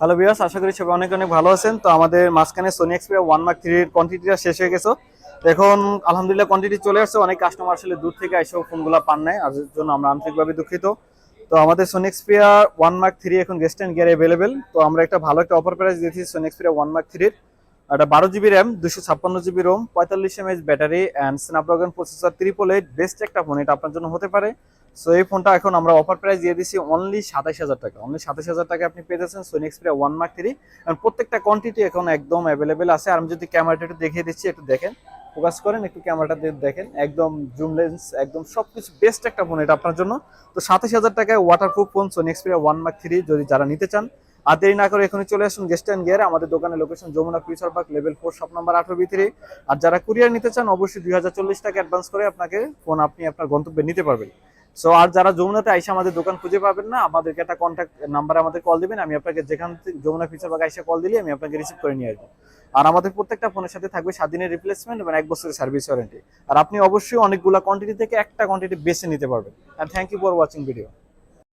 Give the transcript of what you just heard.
Hello বিয়াস আশা করি সবাই অনেক অনেক ভালো আছেন। তো আমাদের মাঝখানে সোনি এক্সপিরিয়া ওয়ান মার্ক থ্রির কোয়ান্টিটিটা শেষ হয়ে গেছে। এখন আলহামদুলিল্লাহ কোয়ান্টিটি চলে আসছে। অনেক কাস্টমার আসলে দূর থেকে এসেও ফোনগুলো পান নাই। আর জন্য আমরা আন্তরিকভাবে দুঃখিত। তো আমাদের Sony Xperia one mark three এখন গেস্ট অ্যান্ড গিয়ার অ্যাভেলেবেল তো আমরা একটা ভালো একটা অফার প্রাইস দিয়েছি সোনি এক্সপিরিয়া ওয়ান মার্ক থ্রির একটা বারো জিবি র্যাম দুশো ছাপ্পান্ন জিবি রোম, পঁয়তাল্লিশ mAh battery and Snapdragon processor triple eight best একটা ফোন এটা আপনার জন্য হতে পারে। সো এই ফোনটা এখন আমরা অফার প্রাইস দিয়ে দিচ্ছি অনলি সাতাশ হাজার টাকা। অনলি সাতাশ হাজার টাকা আপনি পেয়ে যাচ্ছেন Sony Xperia one mark three এবং প্রত্যেকটা কোয়ান্টিটি এখন একদম অ্যাভেলেবেল আছে। আর আমি যদি ক্যামেরাটা একটু দেখিয়ে দিচ্ছি, একটু দেখেন। ফোকাস করেন, একটু ক্যামেরাটা দেখেন। একদম জুম লেন্স একদম সবকিছু বেস্ট একটা ফোন এটা আপনার জন্য। তো সাতাশ হাজার টাকায় waterproof phone Sony Xperia one mark three যদি যারা নিতে চান আর দেরি না করে এখনই চলে আসুন গেস্ট অ্যান্ড গিয়ার আমাদের দোকানের location Jamuna future park level four shop number আঠারো থ্রি আর যারা কুরিয়ার নিতে চান, অবশ্যই দুই হাজার চল্লিশ টাকা অ্যাডভান্স করে আপনাকে ফোন আপনি আপনার গন্তব্যে নিতে পারবেন। সো আর যারা যমুনাতে আইসা আমাদের দোকান খুঁজে পাবেন না, আমাদেরকে একটা কন্ট্যাক্ট নাম্বারে আমাদের কল দিবেন। আমি আপনাকে যেখান থেকে যমুনা ফিচার বাগ আইসা কল দিলে আমি আপনাকে রিসিভ করে নিয়ে আসব। আর আমাদের প্রত্যেকটা ফোনের সাথে থাকবে সাত দিনের রিপ্লেসমেন্ট এবং এক বছরের সার্ভিস ওয়ারেন্টি আর আপনি অবশ্যই অনেকগুলা কোয়ান্টিটি থেকে একটা কোয়ান্টিটি বেছে নিতে পারবেন। আর thank you for watching video